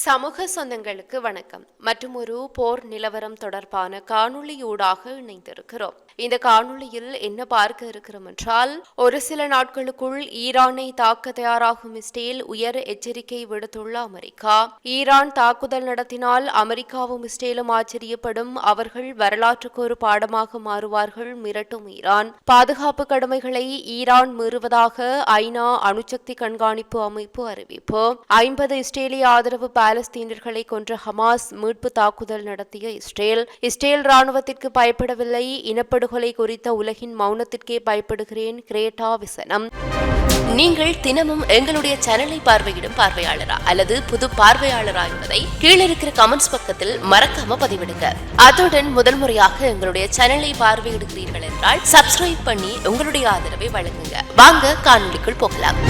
சமூக சொந்தங்களுக்கு வணக்கம். மற்றும் ஒரு போர் நிலவரம் தொடர்பான காணொளியூடாக இணைந்திருக்கிறோம். இந்த காணொளியில் என்ன பார்க்க இருக்கிறோம் என்றால் ஒரு சில நாட்களுக்குள் ஈரானை தாக்க தயாராகும் இஸ்ரேல் உயர் எச்சரிக்கை விடுத்துள்ள அமெரிக்கா. ஈரான் தாக்குதல் நடத்தினால் அமெரிக்காவும் இஸ்ரேலும் ஆச்சரியப்படும். அவர்கள் வரலாற்றுக்கு ஒரு பாடமாக மாறுவார்கள் மிரட்டும் ஈரான். பாதுகாப்பு கடமைகளை ஈரான் மீறுவதாக ஐநா அணுசக்தி கண்காணிப்பு அமைப்பு அறிவிப்பு. ஐம்பது இஸ்ரேலிய ஆதரவு பாலஸ்தீனர்களை கொன்ற ஹமாஸ் மீட்பு தாக்குதல் நடத்திய இஸ்ரேல். இஸ்ரேல் ராணுவத்திற்கு பயப்படவில்லை. இனப்படுகொலை குறித்த உலகின் மௌனத்திற்கே பயப்படுகிறேன். கிரேட்டா விசனம். நீங்கள் தினமும் எங்களுடைய சேனலை பார்வையிடும் பார்வையாளரா அல்லது புது பார்வையாளரா என்பதை கீழே இருக்கிற கமெண்ட்ஸ் பக்கத்தில் மறக்காம பதிவிடுங்க. அத்துடன் முதல் முறையாக எங்களுடைய சேனலை பார்வையிடுகிறீர்கள் என்றால் சப்ஸ்கிரைப் பண்ணி உங்களுடைய ஆதரவை வழங்குங்க. வாங்க காணொலிக்குள் போகலாம்.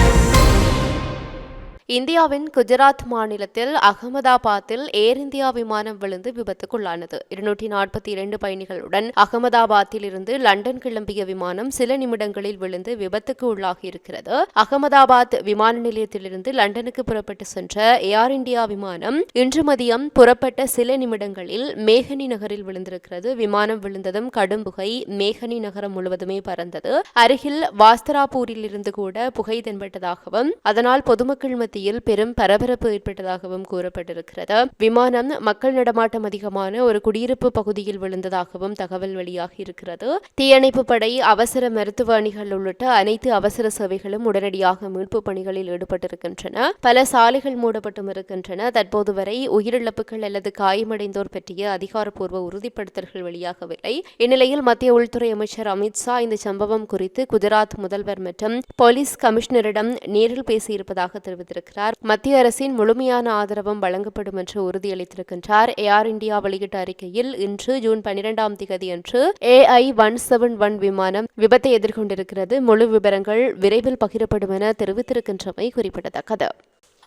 இந்தியாவின் குஜராத் மாநிலத்தில் அகமதாபாத்தில் ஏர் இந்தியா விமானம் விழுந்து விபத்துக்குள்ளானது. இருநூற்றி நாற்பத்தி இரண்டு பயணிகளுடன் அகமதாபாத்தில் இருந்து லண்டன் கிளம்பிய விமானம் சில நிமிடங்களில் விழுந்து விபத்துக்கு உள்ளாகி இருக்கிறது. அகமதாபாத் விமான நிலையத்திலிருந்து லண்டனுக்கு புறப்பட்டு சென்ற ஏர் இந்தியா விமானம் இன்று மதியம் புறப்பட்ட சில நிமிடங்களில் மேகனி நகரில் விழுந்திருக்கிறது. விமானம் விழுந்ததும் கடும் புகை மேகனி நகரம் முழுவதுமே பறந்தது. அருகில் வாஸ்தராபூரில் இருந்து கூட புகை தென்பட்டதாகவும் அதனால் பொதுமக்கள் மத்தியில் பெரும் பரபரப்பு ஏற்பட்டதாகவும் கூறப்பட்டிருக்கிறது. விமானம் மக்கள் நடமாட்டம் அதிகமான ஒரு குடியிருப்பு பகுதியில் விழுந்ததாகவும் தகவல் வெளியாகி இருக்கிறது. தீயணைப்பு படை அவசர மருத்துவ அணிகள் உள்ளிட்ட அனைத்து அவசர சேவைகளும் உடனடியாக மீட்பு பணிகளில் ஈடுபட்டிருக்கின்றன. பல சாலைகள் மூடப்பட்டும் இருக்கின்றன. தற்போது வரை உயிரிழப்புகள் அல்லது காயமடைந்தோர் பற்றிய அதிகாரப்பூர்வ உறுதிப்படுத்தல்கள் வெளியாகவில்லை. இந்நிலையில் மத்திய உள்துறை அமைச்சர் அமித்ஷா இந்த சம்பவம் குறித்து குஜராத் முதல்வர் மற்றும் போலீஸ் கமிஷனரிடம் நேரில் பேசியிருப்பதாக தெரிவித்திருக்கிறார். மத்திய அரசின் முழுமையான ஆதரவும் வழங்கப்படும் என்று உறுதியளித்திருக்கின்றார். ஏர் இந்தியா வெளியிட்ட அறிக்கையில் இன்று ஜூன் பனிரெண்டாம் தேதி அன்று ஏஐ ஒன் செவன் ஒன் விமானம் விபத்தை எதிர்கொண்டிருக்கிறது. முழு விவரங்கள் விரைவில் பகிரப்படும் என தெரிவித்திருக்கின்றமை குறிப்பிடத்தக்கது.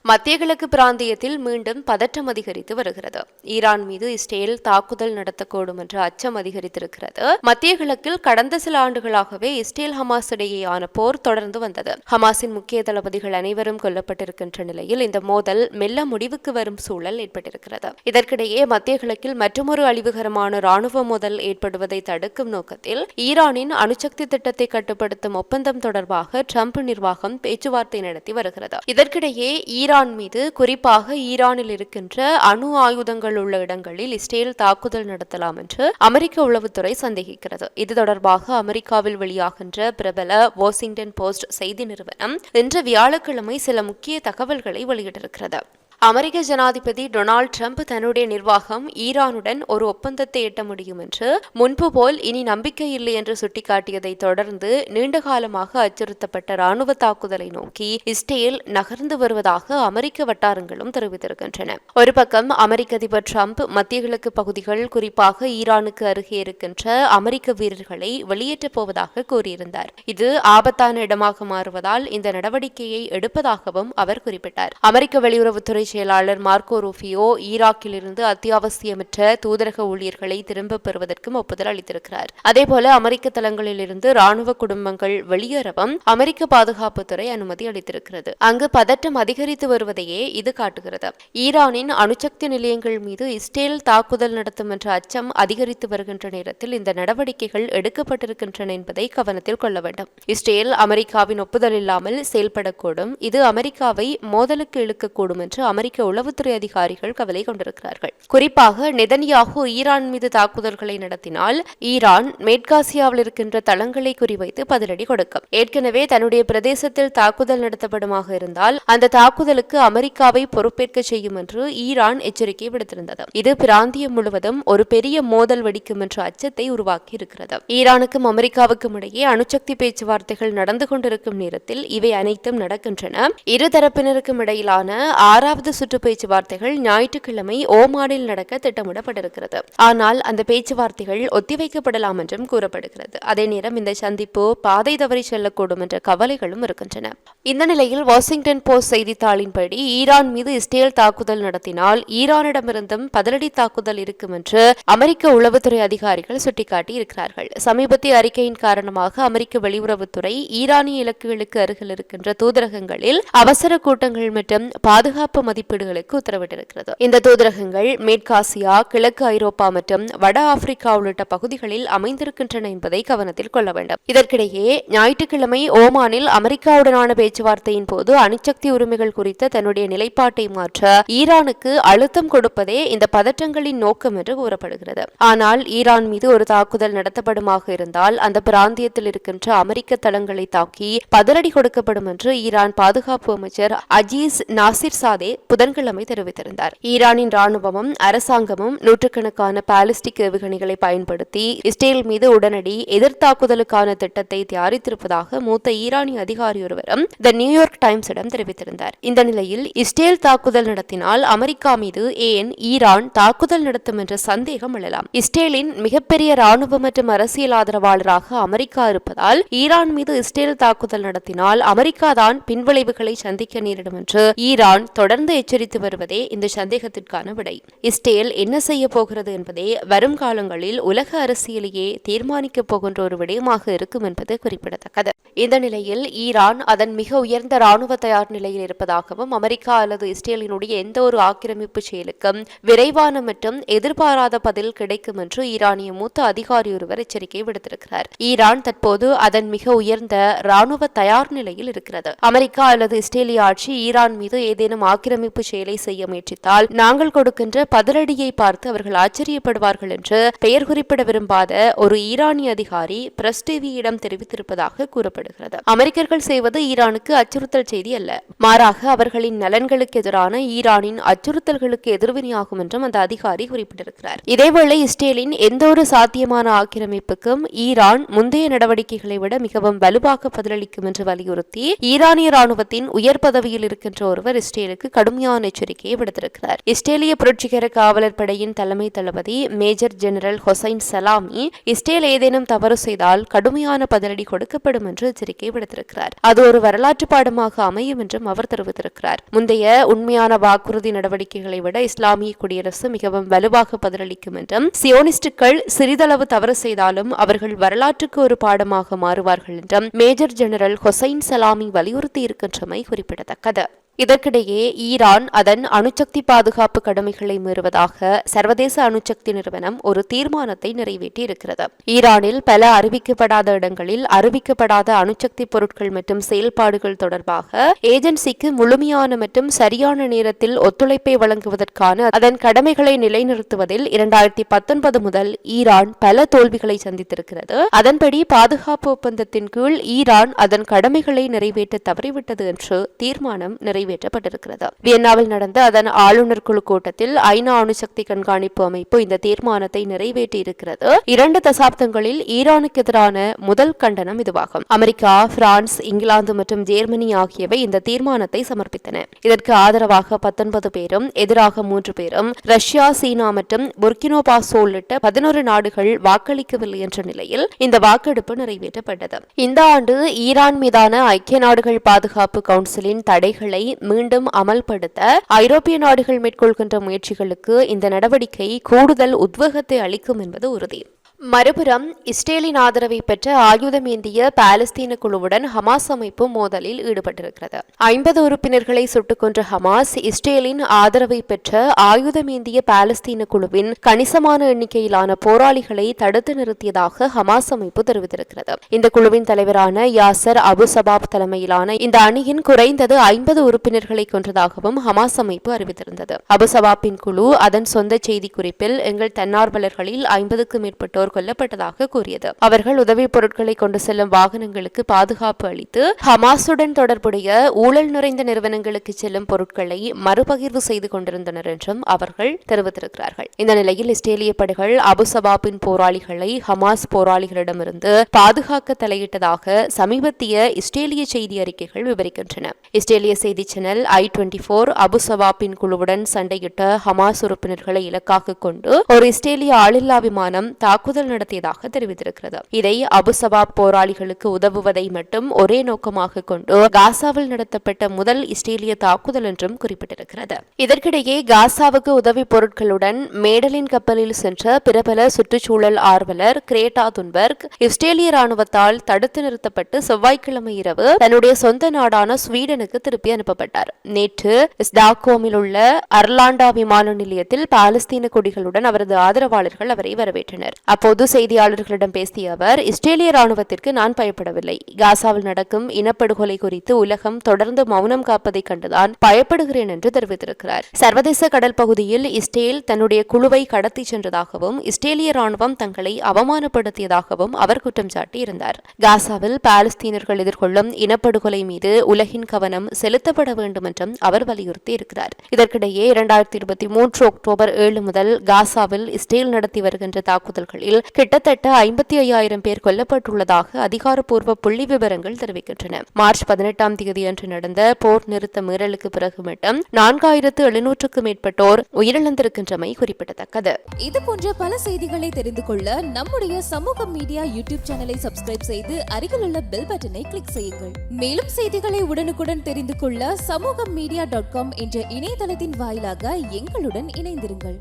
மத்திய கிழக்கு பிராந்தியத்தில் மீண்டும் பதற்றம் அதிகரித்து வருகிறது. ஈரான் மீது இஸ்ரேல் தாக்குதல் நடத்தக்கூடும் என்ற அச்சம் அதிகரித்திருக்கிறது. மத்திய கிழக்கில் கடந்த சில ஆண்டுகளாகவே இஸ்ரேல் ஹமாஸ் இடையேயான போர் தொடர்ந்து வந்தது. ஹமாஸின் முக்கிய தளபதிகள் அனைவரும் கொல்லப்பட்டிருக்கின்ற நிலையில் இந்த மோதல் மெல்ல முடிவுக்கு வரும் சூழல் ஏற்பட்டிருக்கிறது. இதற்கிடையே மத்திய கிழக்கில் மற்றொரு அழிவுகரமான ராணுவ மோதல் ஏற்படுவதை தடுக்கும் நோக்கத்தில் ஈரானின் அணுசக்தி திட்டத்தை கட்டுப்படுத்தும் ஒப்பந்தம் தொடர்பாக டிரம்ப் நிர்வாகம் பேச்சுவார்த்தை நடத்தி வருகிறது. இதற்கிடையே ஈரான் ஈரான் மீது குறிப்பாக ஈரானில் இருக்கின்ற அணு ஆயுதங்கள் உள்ள இடங்களில் இஸ்ரேல் தாக்குதல் நடத்தலாம் என்று அமெரிக்க உளவுத்துறை சந்தேகிக்கிறது. இது தொடர்பாக அமெரிக்காவில் வெளியாகின்ற பிரபல வாஷிங்டன் போஸ்ட் செய்தி நிறுவனம் இன்று வியாழக்கிழமை சில முக்கிய தகவல்களை வெளியிட்டிருக்கிறது. அமெரிக்க ஜனாதிபதி டொனால்ட் ட்ரம்ப் தன்னுடைய நிர்வாகம் ஈரானுடன் ஒரு ஒப்பந்தத்தை எட்ட முடியும் என்று முன்பு போல் இனி நம்பிக்கை இல்லை என்று சுட்டிக்காட்டியதை தொடர்ந்து நீண்ட காலமாக அச்சுறுத்தப்பட்ட ராணுவ தாக்குதலை நோக்கி இஸ்ரேல் நகர்ந்து வருவதாக அமெரிக்க வட்டாரங்களும் தெரிவித்திருக்கின்றன. ஒரு பக்கம் அமெரிக்க அதிபர் ட்ரம்ப் மத்திய கிழக்கு பகுதிகள் குறிப்பாக ஈரானுக்கு அருகே இருக்கின்ற அமெரிக்க வீரர்களை வெளியேற்றப் போவதாக கூறியிருந்தார். இது ஆபத்தான இடமாக மாறுவதால் இந்த நடவடிக்கையை எடுப்பதாகவும் அவர் குறிப்பிட்டார். அமெரிக்க வெளியுறவுத்துறை செயலாளர் மார்க்கோ ரூஃபியோ ஈராக்கிலிருந்து அத்தியாவசியமற்ற தூதரக ஊழியர்களை திரும்பப் பெறுவதற்கும் ஒப்புதல் அளித்திருக்கிறார். அதேபோல அமெரிக்க தளங்களிலிருந்து ராணுவ குடும்பங்கள் வெளியேறவும் அமெரிக்க பாதுகாப்புத்துறை அனுமதி அளித்திருக்கிறது. அங்கு பதட்டம் அதிகரித்து வருவதையே இது காட்டுகிறது. ஈரானின் அணுசக்தி நிலையங்கள் மீது இஸ்ரேல் தாக்குதல் நடத்தும் என்ற அச்சம் அதிகரித்து வருகின்ற நேரத்தில் இந்த நடவடிக்கைகள் எடுக்கப்பட்டிருக்கின்றன என்பதை கவனத்தில் கொள்ள வேண்டும். இஸ்ரேல் அமெரிக்காவின் ஒப்புதல் இல்லாமல் செயல்படக்கூடும். இது அமெரிக்காவை மோதலுக்கு இழுக்கக்கூடும் என்று அமெரிக்க உளவுத்துறை அதிகாரிகள் கவலை கொண்டிருக்கிறார்கள். குறிப்பாக நெதன்யாகு ஈரான் மீது தாக்குதல்களை நடத்தினால் ஈரான் மேற்காசியாவில் இருக்கின்ற தளங்களை குறிவைத்து பதிலடி கொடுக்கும். ஏற்கனவே தன்னுடைய பிரதேசத்தில் தாக்குதல் நடத்தப்படுமாக இருந்தால் அந்த தாக்குதலுக்கு அமெரிக்காவை பொறுப்பேற்க செய்யும் என்று ஈரான் எச்சரிக்கை விடுத்திருந்தது. இது பிராந்தியம் முழுவதும் ஒரு பெரிய மோதல் வெடிக்கும் என்ற அச்சத்தை உருவாக்கி இருக்கிறது ஈரானுக்கும் அமெரிக்காவுக்கும் இடையே அணுசக்தி பேச்சுவார்த்தைகள் நடந்து கொண்டிருக்கும் நேரத்தில் இவை அனைத்தும் நடக்கின்றன. இரு தரப்பினருக்கும் இடையிலான ஆறாவது மூன்றாவது சுற்று பேச்சுவார்த்தைகள் ஞாயிற்றுக்கிழமை ஓமானில் நடக்க திட்டமிடப்பட்டிருக்கிறது. ஆனால் அந்த பேச்சுவார்த்தைகள் ஒத்திவைக்கப்படலாம் என்றும் கூறப்படுகிறது. அதே நேரம் இந்த சந்திப்பு பாதை தவறி செல்லக்கூடும் என்ற கவலைகளும் இருக்கின்றன. இந்த நிலையில் வாஷிங்டன் போஸ்ட் செய்தித்தாளின்படி ஈரான் மீது இஸ்ரேல் தாக்குதல் நடத்தினால் ஈரானிடமிருந்தும் பதிலடி தாக்குதல் இருக்கும் என்று அமெரிக்க உளவுத்துறை அதிகாரிகள் சுட்டிக்காட்டி இருக்கிறார்கள் சமீபத்திய அறிக்கையின் காரணமாக அமெரிக்க வெளியுறவுத்துறை ஈரானிய இலக்குகளுக்கு அருகில் இருக்கின்ற தூதரகங்களில் அவசர கூட்டங்கள் மற்றும் பாதுகாப்பு மதிப்பீடுகளுக்கு உத்தரவிட்டிருக்கிறது. இந்த தூதரகங்கள் மேற்காசியா கிழக்கு ஐரோப்பா மற்றும் வட ஆப்பிரிக்கா உள்ளிட்ட பகுதிகளில் அமைந்திருக்கின்றன என்பதை கவனத்தில் கொள்ள வேண்டும். இதற்கிடையே ஞாயிற்றுக்கிழமை ஓமானில் அமெரிக்காவுடனான பேச்சுவார்த்தையின் போது அணுசக்தி உரிமைகள் குறித்த தன்னுடைய நிலைப்பாட்டை மாற்ற ஈரானுக்கு அழுத்தம் கொடுப்பதே இந்த பதற்றங்களின் நோக்கம் என்று கூறப்படுகிறது. ஆனால் ஈரான் மீது ஒரு தாக்குதல் நடத்தப்படுமாக இருந்தால் அந்த பிராந்தியத்தில் இருக்கின்ற அமெரிக்க தளங்களை தாக்கி பதிலடி கொடுக்கப்படும் என்று ஈரான் பாதுகாப்பு அமைச்சர் அஜீஸ் நாசிர் சாதே புதன்கிழமை தெரிவித்திருந்தார். ஈரானின் ராணுவமும் அரசாங்கமும் நூற்றுக்கணக்கான பாலிஸ்டிக் ஏவுகணைகளை பயன்படுத்தி இஸ்ரேல் மீது உடனடி எதிர்த்தாக்குதலுக்கான திட்டத்தை தயாரித்திருப்பதாக மூத்த ஈரானிய அதிகாரி ஒருவரும் த நியூயார்க் டைம்ஸிடம் தெரிவித்திருந்தார். இந்த நிலையில் இஸ்ரேல் தாக்குதல் நடத்தினால் அமெரிக்கா மீது ஏன் ஈரான் தாக்குதல் நடத்தும் என்ற சந்தேகம் எழலாம். இஸ்ரேலின் மிகப்பெரிய ராணுவ மற்றும் அரசியல் ஆதரவாளராக அமெரிக்கா இருப்பதால் ஈரான் மீது இஸ்ரேல் தாக்குதல் நடத்தினால் அமெரிக்கா தான் பின்விளைவுகளை சந்திக்க நேரிடும் என்று ஈரான் தொடர்ந்து எச்சரித்து வருவதே இந்த சந்தேகத்திற்கான விடை. இஸ்ரேல் என்ன செய்ய போகிறது என்பதே வரும் காலங்களில் உலக அரசியலையே தீர்மானிக்கப் போகின்ற ஒரு விடயமாக இருக்கும் என்பது குறிப்பிடத்தக்கது. இந்த நிலையில் ஈரான் அதன் மிக உயர்ந்த ராணுவ தயார் நிலையில் இருப்பதாகவும் அமெரிக்கா அல்லது இஸ்ரேலினுடைய எந்த ஒரு ஆக்கிரமிப்பு செயலுக்கும் விரைவான மற்றும் எதிர்பாராத பதில் கிடைக்கும் என்று ஈரானிய மூத்த அதிகாரி ஒருவர் எச்சரிக்கை விடுத்திருக்கிறார். ஈரான் தற்போது அதன் மிக உயர்ந்த ராணுவ தயார் நிலையில் இருக்கிறது. அமெரிக்கா அல்லது இஸ்ரேலிய ஆட்சி ஈரான் மீது ஏதேனும் ஆக்கிரமிப்பு செயலை செய்ய முயற்சித்தால் நாங்கள் கொடுக்கின்ற பதிலடியை பார்த்து அவர்கள் ஆச்சரியப்படுவார்கள் என்று பெயர் குறிப்பிட விரும்பாத ஒரு ஈரானிய அதிகாரி பிரஸ் டிவியிடம் தெரிவித்திருப்பதாக கூறப்படுகிறது. அமெரிக்கர்கள் செய்வது ஈரானுக்கு அச்சுறுத்தல் செய்தி அல்ல. மாறாக அவர்களின் நலன்களுக்கு எதிரான ஈரானின் அச்சுறுத்தல்களுக்கு எதிர்வினையாகும் என்றும் அந்த அதிகாரி குறிப்பிட்டிருக்கிறார். இதேவேளை இஸ்ரேலின் எந்த ஒரு சாத்தியமான ஆக்கிரமிப்புக்கும் ஈரான் முந்தைய நடவடிக்கைகளை விட மிகவும் வலுவாக பதிலளிக்கும் என்று வலியுறுத்தி ஈரானிய ராணுவத்தின் உயர் பதவியில் இருக்கின்ற ஒருவர் இஸ்ரேலுக்கு கடும் கடுமையான எச்சரிக்கையை விடுத்திருக்கிறார். இஸ்ரேலிய புரட்சிகர காவலர் படையின் தலைமை தளபதி major general Hossein Salami Israel ஏதேனும் தவறு செய்தால் கடுமையான பதிலடி கொடுக்கப்படும் என்று எச்சரிக்கை விடுத்திருக்கிறார். அது ஒரு வரலாற்று பாடமாக அமையும் என்றும் அவர் தெரிவித்திருக்கிறார். முந்தைய உண்மையான வாக்குறுதி நடவடிக்கைகளை விட இஸ்லாமிய குடியரசு மிகவும் வலுவாக பதிலளிக்கும் என்றும் சியோனிஸ்டுகள் சிறிதளவு தவறு செய்தாலும் அவர்கள் வரலாற்றுக்கு ஒரு பாடமாக மாறுவார்கள் என்றும் மேஜர் ஜெனரல் ஹொசைன் சலாமி வலியுறுத்தி இருக்கின்றமை குறிப்பிடத்தக்கது. இதற்கிடையே ஈரான் அதன் அணுசக்தி பாதுகாப்பு கடமைகளை மீறுவதாக சர்வதேச அணுசக்தி நிறுவனம் ஒரு தீர்மானத்தை நிறைவேற்றி இருக்கிறது ஈரானில் பல அறிவிக்கப்படாத இடங்களில் அறிவிக்கப்படாத அணுசக்தி பொருட்கள் மற்றும் செயல்பாடுகள் தொடர்பாக ஏஜென்சிக்கு முழுமையான மற்றும் சரியான நேரத்தில் ஒத்துழைப்பை வழங்குவதற்கான அதன் கடமைகளை நிலைநிறுத்துவதில் இரண்டாயிரத்தி பத்தொன்பது முதல் ஈரான் பல தோல்விகளை சந்தித்திருக்கிறது. அதன்படி பாதுகாப்பு ஒப்பந்தத்தின் கீழ் ஈரான் அதன் கடமைகளை நிறைவேற்ற தவறிவிட்டது என்று தீர்மானம் நிறைவு நிறைவேற்றப்பட்டிருக்கிறது. வியன்னாவில் நடந்த அதன் ஆளுநர் குழு கூட்டத்தில் ஐநா அணுசக்தி கண்காணிப்பு அமைப்பு இந்த தீர்மானத்தை நிறைவேற்றியிருக்கிறது. இரண்டு தசாப்தங்களில் ஈரானுக்கு எதிரான முதல் கண்டனம் இதுவாகும். அமெரிக்கா பிரான்ஸ் இங்கிலாந்து மற்றும் ஜெர்மனி ஆகியவை இந்த தீர்மானத்தை சமர்ப்பித்தன. இதற்கு ஆதரவாக பத்தொன்பது பேரும் எதிராக மூன்று பேரும் ரஷ்யா சீனா மற்றும் புர்கினோ பாசோ உள்ளிட்ட பதினோரு நாடுகள் வாக்களிக்கவில்லை என்ற நிலையில் இந்த வாக்கெடுப்பு நிறைவேற்றப்பட்டது. இந்த ஆண்டு ஈரான் மீதான ஐக்கிய நாடுகள் பாதுகாப்பு கவுன்சிலின் தடைகளை மீண்டும் அமல்படுத்த ஐரோப்பிய நாடுகள் மேற்கொள்கின்ற முயற்சிகளுக்கு இந்த நடவடிக்கை கூடுதல் உத்வேகத்தை அளிக்கும் என்பது உறுதி. மறுபுறம் இஸ்ரேலின் ஆதரவை பெற்ற ஆயுதமேந்திய பாலஸ்தீன குழுவுடன் ஹமாஸ் அமைப்பு மோதலில் ஈடுபட்டிருக்கிறது. ஐம்பது உறுப்பினர்களை சுட்டுக் கொன்ற ஹமாஸ் இஸ்ரேலின் ஆதரவை பெற்ற ஆயுதமேந்திய பாலஸ்தீன குழுவின் கணிசமான எண்ணிக்கையிலான போராளிகளை தடுத்து நிறுத்தியதாக ஹமாஸ் அமைப்பு தெரிவித்திருக்கிறது. இந்த குழுவின் தலைவரான யாசர் அபு சபாப் தலைமையிலான இந்த அணியின் குறைந்தது ஐம்பது உறுப்பினர்களை கொன்றதாகவும் ஹமாஸ் அமைப்பு அறிவித்திருந்தது. அபு சபாப்பின் குழு அதன் சொந்த செய்திக்குறிப்பில் எங்கள் தன்னார்வலர்களில் ஐம்பதுக்கும் மேற்பட்டோர் கொல்லப்பட்டதாக கூறியது. அவர்கள் உதவிப் பொருட்களை கொண்டு செல்லும் வாகனங்களுக்கு பாதுகாப்பு அளித்து ஹமாசுடன் தொடர்புடைய ஊழல் நிறைந்த நிறுவனங்களுக்கு செல்லும் பொருட்களை மறுபகிர்வு செய்து கொண்டிருந்தனர் என்றும் அவர்கள் தெரிவித்திருக்கிறார்கள். இந்த நிலையில் இஸ்ரேலிய படைகள் அபுசபாபின் போராளிகளை ஹமாஸ் போராளிகளிடமிருந்து பாதுகாக்க தலையிட்டதாக சமீபத்திய இஸ்ரேலிய செய்தி அறிக்கைகள் விவரிக்கின்றன. இஸ்ரேலிய செய்தி சேனல் ஐ டுவெண்டி போர் அபுசபாபின் குழுவுடன் சண்டையிட்ட ஹமாஸ் உறுப்பினர்களை இலக்காக கொண்டு ஒரு இஸ்ரேலிய ஆளில்லா விமானம் தாக்குதல் தாக்குதல் நடத்தியதாக தெரிவித்திருக்கிறது. இதை அபுசபாப் போராளிகளுக்கு உதவுவதை மட்டும் ஒரே நோக்கமாக கொண்டு காசாவில் நடத்தப்பட்ட முதல் இஸ்ரேலிய தாக்குதல் என்றும் குறிப்பிட்டிருக்கிறது. இதற்கிடையே காசாவுக்கு உதவி பொருட்களுடன் மேடலின் கப்பலில் சென்ற பிரபல சுற்றுச்சூழல் ஆர்வலர் கிரேட்டா துன்பர்க் இஸ்ரேலிய ராணுவத்தால் தடுத்து நிறுத்தப்பட்டு செவ்வாய்க்கிழமை இரவு தன்னுடைய சொந்த நாடான ஸ்வீடனுக்கு திருப்பி அனுப்பப்பட்டார். நேற்று ஸ்டாக்ஹோமில் உள்ள அர்லாண்டா விமான நிலையத்தில் பாலஸ்தீன கொடிகளுடன் அவரது ஆதரவாளர்கள் அவரை வரவேற்றனர். அப்போது செய்தியாளர்களிடம் பேசிய அவர் இஸ்ரேலிய ராணுவத்திற்கு நான் பயப்படவில்லை. காசாவில் நடக்கும் இனப்படுகொலை குறித்து உலகம் தொடர்ந்து மௌனம் காப்பதை கண்டுதான் பயப்படுகிறேன் என்று தெரிவித்திருக்கிறார். சர்வதேச கடல் பகுதியில் இஸ்ரேல் தன்னுடைய குழுவை கடத்தி சென்றதாகவும் இஸ்ரேலிய ராணுவம் தங்களை அவமானப்படுத்தியதாகவும் அவர் குற்றம் சாட்டியிருந்தார். காசாவில் பாலஸ்தீனர்கள் எதிர்கொள்ளும் இனப்படுகொலை மீது உலகின் கவனம் செலுத்தப்பட வேண்டும் என்றும் அவர் வலியுறுத்தி இருக்கிறார் இதற்கிடையே இரண்டாயிரத்தி இருபத்தி மூன்று அக்டோபர் ஏழு முதல் காசாவில் இஸ்ரேல் நடத்தி வருகின்ற தாக்குதல்களில் கிட்டத்தட்ட ஐம்பத்தி ஐயாயிரம் பேர் கொல்லப்பட்டுள்ளதாக அதிகாரப்பூர்வ புள்ளி விவரங்கள் தெரிவிக்கின்றன. மார்ச் பதினெட்டாம் தேதி அன்று நடந்த போர் நிறுத்த மீறலுக்கு பிறகு மட்டும் நான்காயிரத்து எழுநூற்றுக்கும் மேற்பட்டோர் உயிரிழந்திருக்கின்றமை குறிப்பிடத்தக்கது. இது போன்ற பல செய்திகளை தெரிந்து கொள்ள நம்முடைய சமூக மீடியா யூடியூப் சேனலை சப்ஸ்கிரைப் செய்து அருகிலுள்ள பெல் பட்டனை கிளிக் செய்யுங்கள். மேலும் செய்திகளை உடனுக்குடன் தெரிந்து கொள்ள சமூக மீடியா டாட் காம் என்ற இணையதளத்தின் வாயிலாக எங்களுடன் இணைந்திருங்கள்.